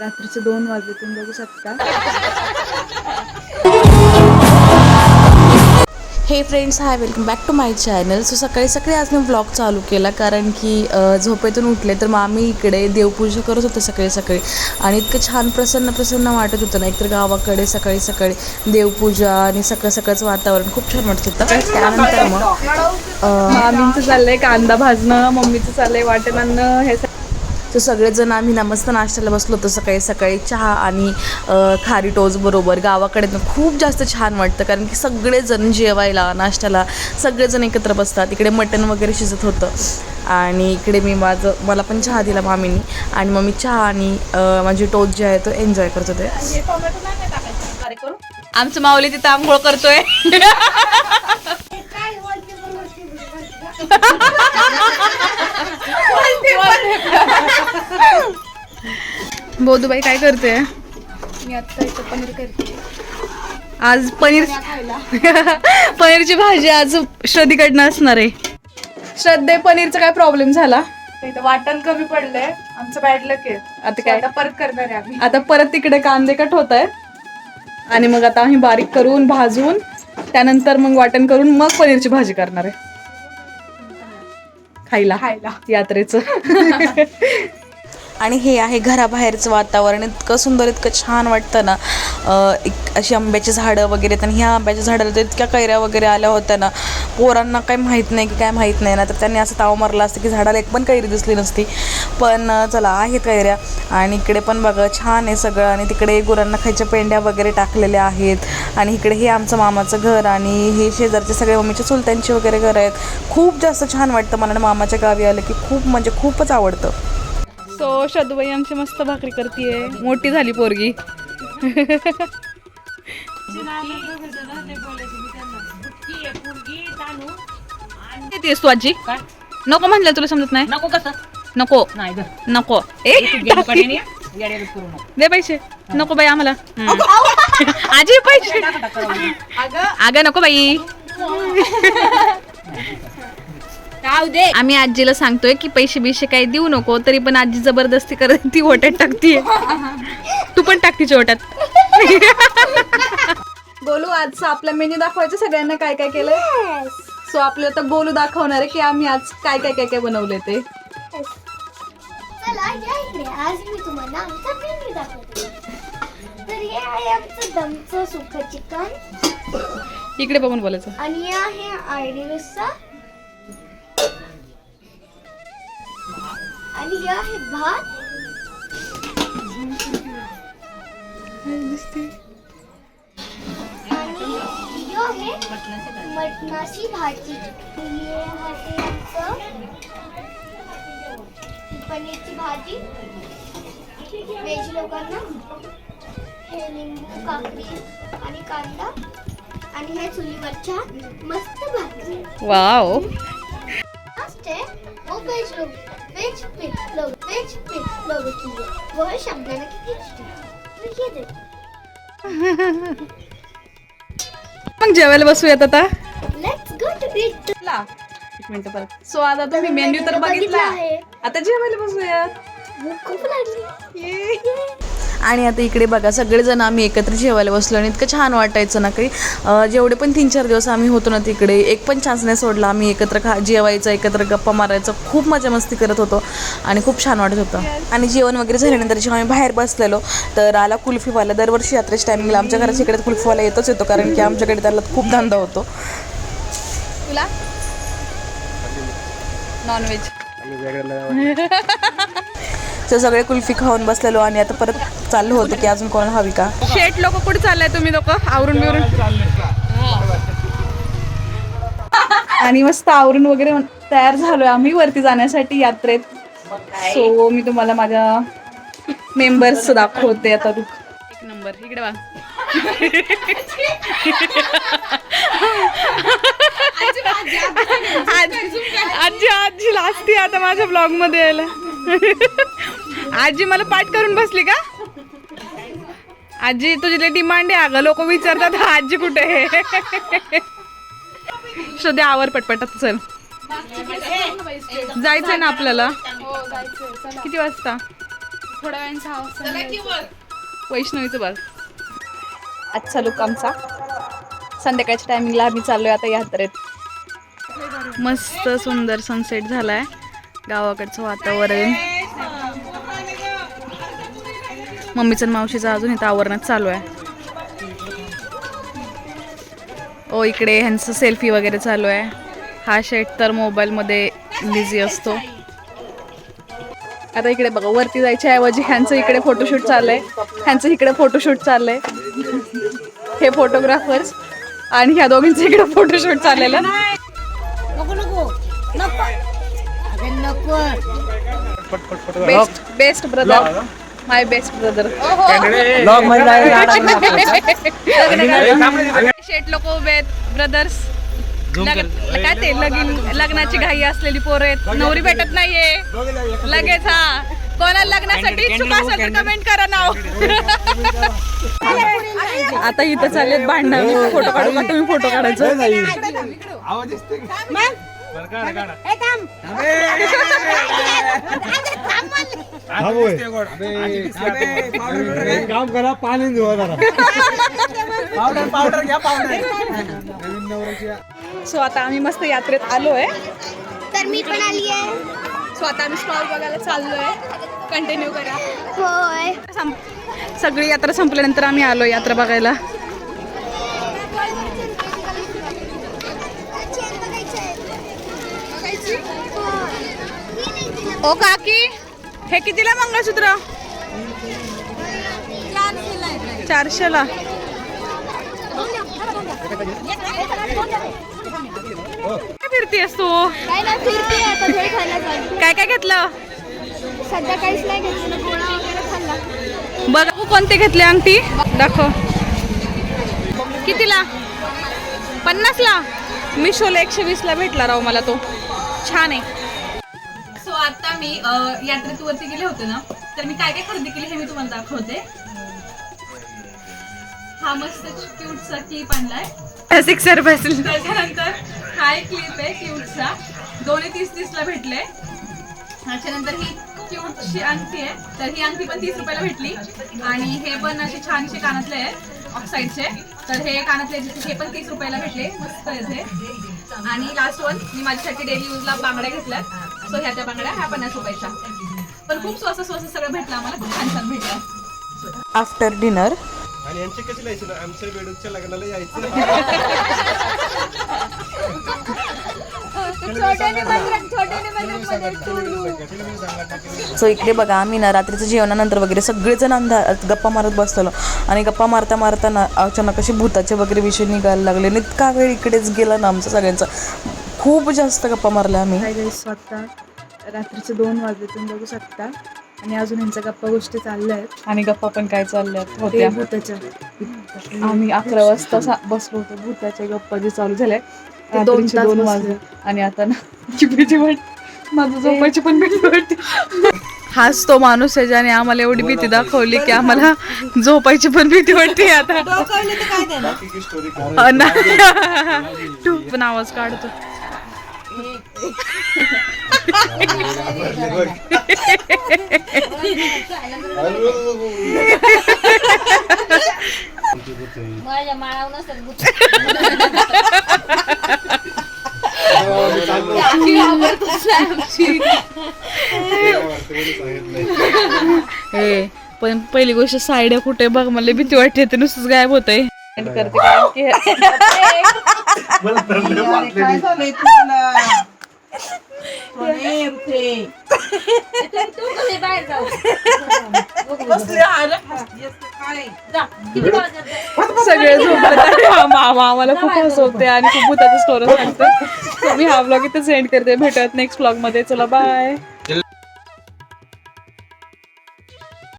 रात्रीचे दोन वाजले तुम्ही बघू शकता. हे friends hi welcome back to my channel so सकाळी सकाळी आज मी व्लॉग चालू केला कारण की झोपेतून उठले तर मग आम्ही इकडे देवपूजा करत होतो सकाळी सकाळी. आणि इतकं छान प्रसन्न प्रसन्न वाटत होतं ना एकतर गावाकडे सकाळी सकाळी देवपूजा आणि सकाळ सकाळचं वातावरण. खूप छान वाटत होतं. त्यानंतर मग मामींचं चाललंय कांदा भाजणं मम्मीचं चाललंय वाटण आणणं हे सगळं. तर सगळेजण आम्ही ना मस्त नाश्त्याला बसलो होतो सकाळी सकाळी चहा आणि खारी टोच बरोबर. गावाकडे खूप जास्त छान वाटतं कारण की सगळेजण जेवायला नाश्त्याला सगळेजण एकत्र बसतात. इकडे मटण वगैरे शिजत होतं. आणि इकडे मी माझं मला पण चहा दिला मामीनी. आणि मग मी चहा आणि माझी टोच जे आहे तो एन्जॉय करत होते. आमचं माऊली तिथं आंघोळ करतोय. बोधूबाई काय करते? मी आता इथं पनीर करते. आज पनीर पनीरची भाजी आज श्रद्धेकडनं असणार आहे. श्रद्धे पनीरचा काय प्रॉब्लेम झाला? इथं वाटण कमी पडलंय. आमचं बॅड लक आहे. आता काय? आता परत करणार आहे आम्ही. आता परत तिकडे कांदे कट होत आहे आणि मग आता आम्ही बारीक करून भाजून त्यानंतर मग वाटण करून मग पनीरची भाजी करणार आहे. खायला. खायला. यात्रेचं. आणि हे आहे घराबाहेरचं वातावरण. इतकं सुंदर इतकं छान वाटतं ना. एक अशी आंब्याची झाडं वगैरे आणि ह्या आंब्याच्या झाडाला तर इतक्या कैऱ्या वगैरे आल्या होत्या ना. पोरांना काही माहीत नाही की काय माहीत नाही ना. तर त्यांनी असं ताव मारला असतं की झाडाला एक पण कैरी दिसली नसती. पण चला आहेत कैऱ्या. आणि इकडे पण बघा छान आहे सगळं. आणि तिकडे गुरांना खायच्या पेंड्या वगैरे टाकलेल्या आहेत. आणि इकडे हे आमचं मामाचं घर आणि हे शेजारचे सगळे मम्मीच्या चुलत्यांची वगैरे घर आहेत. खूप जास्त छान वाटतं मला मामाच्या गावी आलं की खूप म्हणजे खूपच आवडतं. शदुबाई आमची मस्त भाकरी करतीये. मोठी झाली पोरगी. येतेस तू आजी? नको म्हणलं तुला समजत नाही. नको कसं? नको. नाही नको. ए. दे पैसे. नको बाई आम्हाला. आजी पैसे. अगं नको बाई. आम्ही आजीला सांगतोय की पैसे बिशे काही देऊ नको तरी पण आजी जबरदस्ती करत ती ओट्यात टाकतीये तू पण टाक तिच्या ओट्यात. गोलू आजचा आपला मेन्यू दाखवायचं सगळ्यांना काय काय केलंय? सो आपल्याला आता गोलू दाखवणार आहे की आम्ही आज काय काय काय काय बनवले ते. चला या इकडे. आज मी तुम्हाला आमचा मेन्यू दाखवते. तर हे आहे आमचं दमचं सुखं चिकन. इकडे बघून बोलायचं. आणि हे आहे आयडी रस्सा आणि हे आहे भात? आणि हे आहे मटणाची भाजी. हे आहे आमचं पनीरची भाजी. व्हेज लोकांना. हे लिंबू काकडी आणि कांदा. आणि हे चुलीवरच्या मस्त भाकरी. वाव. है वो वेज देखो मग जेवायला बसूयात आता एक मिनिट परत सो आता तुम्ही मेन्यू तर बघितला आता जेवायला बसूयात भूक खूप लागली आणि आता इकडे बघा सगळेजण आम्ही एकत्र जेवायला बसलो आणि इतकं छान वाटायचं ना काही. जेवढे पण तीन चार दिवस आम्ही होतो ना तिकडे एक पण चान्स नाही सोडला. आम्ही एकत्र खा जेवायचं एकत्र गप्पा मारायचं खूप मजा मस्ती करत होतो आणि खूप छान वाटत होतं. आणि जेवण वगैरे झाल्यानंतर जेव्हा आम्ही बाहेर बसलेलो. तर आला कुल्फीवाला. दरवर्षी यात्रेच्या टायमिंगला आमच्या घराच्या इकडे कुल्फीवाला येतोच येतो कारण की आमच्याकडे त्याला खूप धंदा होतो. तुला? नॉनव्हेज तर सगळे कुल्फी खाऊन बसलेलो आणि आता परत चाललो होतो की अजून कोणाला हवी का शेट लोक कुठे चाललाय तुम्ही लोक आवरून बिवरून आणि मस्त आवरून वगैरे तयार झालोय आम्ही वरती जाण्यासाठी यात्रेत सो मी तुम्हाला माझ्या मेंबर्स दाखवते आता तू एक नंबर इकडे वा आजी आजी लाजती आता माझ्या ब्लॉगमध्ये यायला आजी मला पाठ करून बसली का? आजी तुझी लई डिमांड आहे अगं. लोक विचारतात आजी कुठे आहे? श्रद्धे आवर पटपटात चल. जायचंय ना आपल्याला? किती वाजता? थोड्या वेळाने वैष्णवीचं बघ आजचा लुक आमचा. संध्याकाळच्या टायमिंगला आम्ही चाललोय आता यात्रेत. मस्त सुंदर सनसेट झालाय. गावाकडचं वातावरण. मम्मीचं मावशीचं अजून इथं आवरणच चालू आहे. ओ इकडे ह्यांचं सेल्फी वगैरे चालू आहे. हा शेट तर मोबाईलमध्ये बिझी असतो. आता इकडे बघा वरती जायच्या ऐवजी ह्यांचं इकडे फोटोशूट चाललंय. ह्यांचं इकडे फोटोशूट चाललंय. हे फोटोग्राफर्स आणि ह्या दोघींचं इकडे फोटोशूट चाललेलं. Best best brother my best brother शेट लोक उभे आहेत ब्रदर्स काय ते? लगीन लग्नाची घाई असलेली पोरं आहेत. नवरी भेटत नाहीये. लगेच हा. कोणाला लग्नासाठी इच्छुक असेल तर कमेंट करा नाव. आता इथं चाललेत भांडणं. फोटो काढू का? तुम्ही फोटो काढायचं? काम करा पाणी देऊ जरा सो आता आम्ही मस्त यात्रेत आलोय तर मी पण आली आहे सो आता आम्ही स्टॉल बघायला चाललोय कंटिन्यू करा होय संप- सगळी यात्रा संपल्यानंतर आम्ही आलो यात्रा बघायला ओ काकी हे कितीला मंगळसूत्र? चारशेला. फिरतीयस तू? काय ना फिरते आता भेळ काय काय घेतलं? सध्या काहीच नाही घेतलं गोळा वगैरे खाल्ला. बघ तू कोणते घेतले अंगठी? दाखव. कितीला? पन्नासला? मिशोला एकशे वीसला भेटला राव मला तो. छान आहे. आता मी यात्रेत वरती गेले होते ना तर मी काय काय खरेदी केली हे मी तुम्हाला दाखवते. हा मस्त क्यूटचा क्लिप आणलाय. त्याच्यानंतर हा एक क्लिप आहे क्यूटचा. दोन्ही तीस तीसला भेटले. त्याच्यानंतर ही क्यूटची अंगठी आहे तर ही अंगठी पण तीस रुपयाला भेटली. आणि हे पण असे छानसे कानातले आहेत ऑक्साईडचे तर हे कानातले हे पण तीस रुपयाला भेटले. मस्त आहेत हे. आणि लास्ट वन मी माझ्यासाठी डेली यूजला बांगड्या घेतल्यात. सो ह्या त्या बांगड्या ह्या पन्नास रुपयाच्या पण खूप स्वस्त स्वस्त सगळं भेटलं आम्हाला खूप छान छान भेटलं. आफ्टर डिनर आणि यांचे कशी लायचे ना आमच्या बेडूकच्या लग्नाला यायचं. सो इकडे बघा आम्ही ना रात्रीचं जेवणानंतर वगैरे सगळेजण अंधारात गप्पा मारत बसलेलो. आणि गप्पा मारता मारता ना अचानक असे भूताचे वगैरे विषय निघायला लागले. आणि इतका वेळ इकडेच गेला ना आमचा सगळ्यांचा. खूप जास्त गप्पा मारल्या आम्ही. काय काही स्वतः. रात्रीचे दोन वाजले तुम्ही बघू शकता. आणि अजून यांच्या गप्पा गोष्टी चालल्या आहेत. आणि गप्पा पण काय चालल्यात? होत्या. भूताच्या. आम्ही अकरा वाजता सा- बसलो होतो. भूताच्या गप्पा जे चालू झाल्या ते दोन दोन वाजले. आणि आता ना ची भीती वाट माझं झोपायची पण भीती वाटते. हाच तो माणूस आहे ज्याने आम्हाला एवढी भीती दाखवली की आम्हाला झोपायची पण भीती वाटते आता. ना. तू पण आवाज काढतो. हे पण पहिली गोष्ट सायड्या कुठे बघ मला भीती वाटते नुसतंच गायब होतंय. करते कारण की सगळे झोपले मामा आम्हाला खूप हसवते आणि खूप भूताचे स्टोरी सांगते. मी हा ब्लॉग इथे सेंड करते. भेटत नेक्स्ट ब्लॉगमध्ये. चला बाय